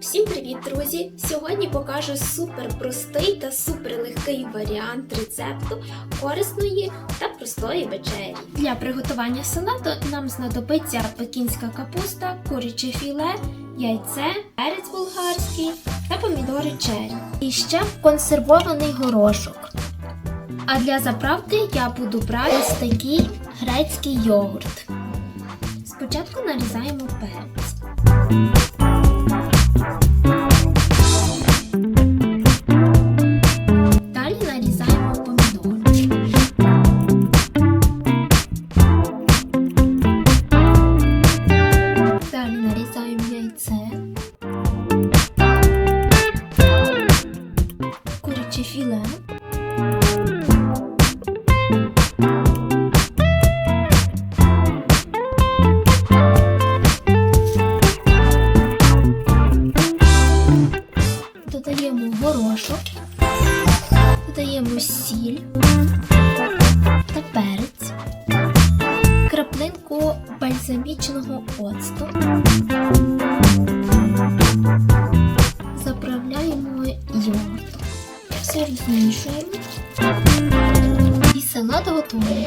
Всім привіт, друзі! Сьогодні покажу супер простий та супер легкий варіант рецепту корисної та простої вечері. Для приготування салату нам знадобиться пекінська капуста, куряче філе, яйце, перець болгарський та помідори черрі. І ще консервований горошок. А для заправки я буду брати ось такий грецький йогурт. Спочатку нарізаємо перець. Додаємо горошок, додаємо сіль та перець, краплинку бальзамічного оцту. Заправляємо йогуртом. Все розмішуємо. І салат готовий.